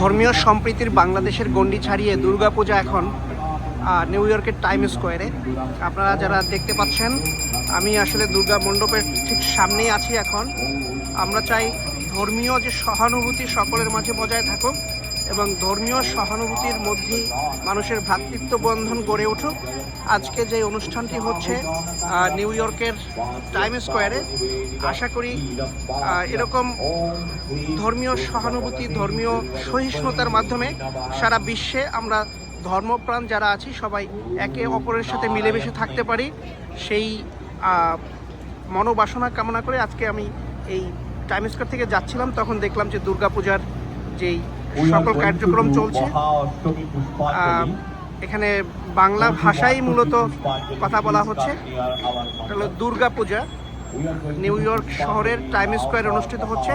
ধর্মীয় সম্প্রীতির বাংলাদেশের গণ্ডি ছাড়িয়ে দুর্গাপূজা এখন নিউ ইয়র্কের টাইম স্কোয়ারে আপনারা যারা দেখতে পাচ্ছেন, আমি আসলে দুর্গা মণ্ডপের ঠিক সামনেই আছি এখন। আমরা চাই ধর্মীয় যে সহানুভূতি সকলের মাঝে বজায় থাকুক এবং ধর্মীয় সহানুভূতির মধ্যেই মানুষের ভ্রাতৃত্ব বন্ধন গড়ে উঠুক। আজকে যে অনুষ্ঠানটি হচ্ছে নিউ ইয়র্কের টাইম স্কোয়ারে, আশা করি এরকম ধর্মীয় সহানুভূতি, ধর্মীয় সহিষ্ণুতার মাধ্যমে সারা বিশ্বে আমরা ধর্মপ্রাণ যারা আছি, সবাই একে অপরের সাথে মিলেমিশে থাকতে পারি। সেই মনোবাসনা কামনা করে আজকে আমি এই টাইম স্কোয়ার থেকে যাচ্ছিলাম। তখন দেখলাম যে দুর্গাপূজার যেই সকল কার্যক্রম চলছে। এখানে বাংলা ভাষাই মূলত কথা বলা হচ্ছে। হলো দুর্গাপূজা নিউ ইয়র্ক শহরের টাইম স্কোয়ারে অনুষ্ঠিত হচ্ছে।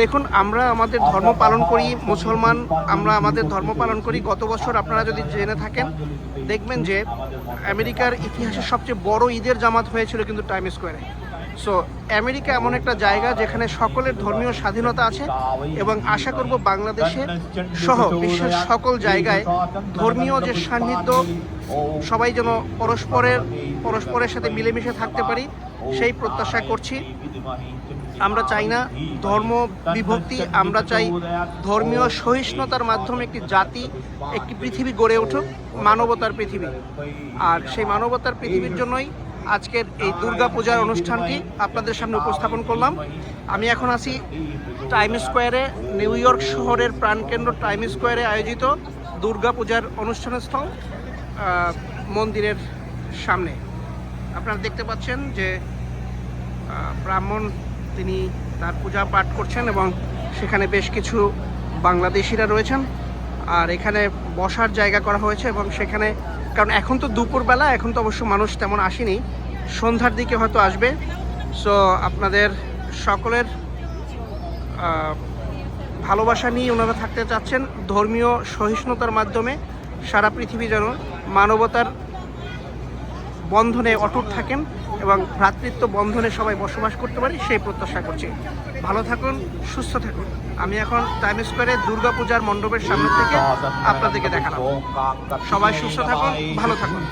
দেখুন আমরা আমাদের ধর্ম পালন করি মুসলমান আমরা আমাদের ধর্ম পালন করি। গত বছর আপনারা যদি জেনে থাকেন দেখবেন যে আমেরিকার ইতিহাসে সবচেয়ে বড় ঈদের জামাত হয়েছিল কিন্তু টাইম স্কোয়ারে। সো আমেরিকা এমন একটা জায়গা যেখানে সকলের ধর্মীয় স্বাধীনতা আছে এবং আশা করব বাংলাদেশে সহ বিশ্বের সকল জায়গায় ধর্মীয় যে সান্নিধ্য, সবাই যেন পরস্পরের পরস্পরের সাথে মিলেমিশে থাকতে পারি, সেই প্রত্যাশা করছি। আমরা চাই না ধর্ম বিভক্তি, আমরা চাই ধর্মীয় সহিষ্ণুতার মাধ্যমে একটি জাতি, একটি পৃথিবী গড়ে উঠুক, মানবতার পৃথিবী। আর সেই মানবতার পৃথিবীর জন্যই আজকের এই দুর্গাপূজার অনুষ্ঠানটি আপনাদের সামনে উপস্থাপন করলাম। আমি এখন আছি টাইম স্কোয়ারে নিউ ইয়র্ক শহরের প্রাণকেন্দ্র টাইম স্কোয়ারে আয়োজিত দুর্গাপূজার অনুষ্ঠানস্থল মন্দিরের সামনে। আপনারা দেখতে পাচ্ছেন যে ব্রাহ্মণ তিনি তার পূজা পাঠ করছেন এবং সেখানে বেশ কিছু বাংলাদেশিরা রয়েছেন। আর এখানে বসার জায়গা করা হয়েছে এবং সেখানে কারণ এখন তো দুপুরবেলা, এখন তো অবশ্য মানুষ তেমন আসেনি। সন্ধ্যার দিকে হয়তো আসবে। সো আপনাদের সকলের ভালোবাসা নিয়ে ওনারা থাকতে চাচ্ছেন। ধর্মীয় সহিষ্ণুতার মাধ্যমে সারা পৃথিবী যেন মানবতার বন্ধনে অটুট থাকেন এবং ভ্রাতৃত্ব বন্ধনে সবাই বসবাস করতে পারি, সেই প্রত্যাশা করছি। ভালো থাকুন, সুস্থ থাকুন। আমি এখন টাইম স্কোয়ারে দুর্গা পূজার মণ্ডপের সামনে থেকে আপনাদেরকে দেখালাম। সবাই সুস্থ থাকুন, ভালো থাকুন।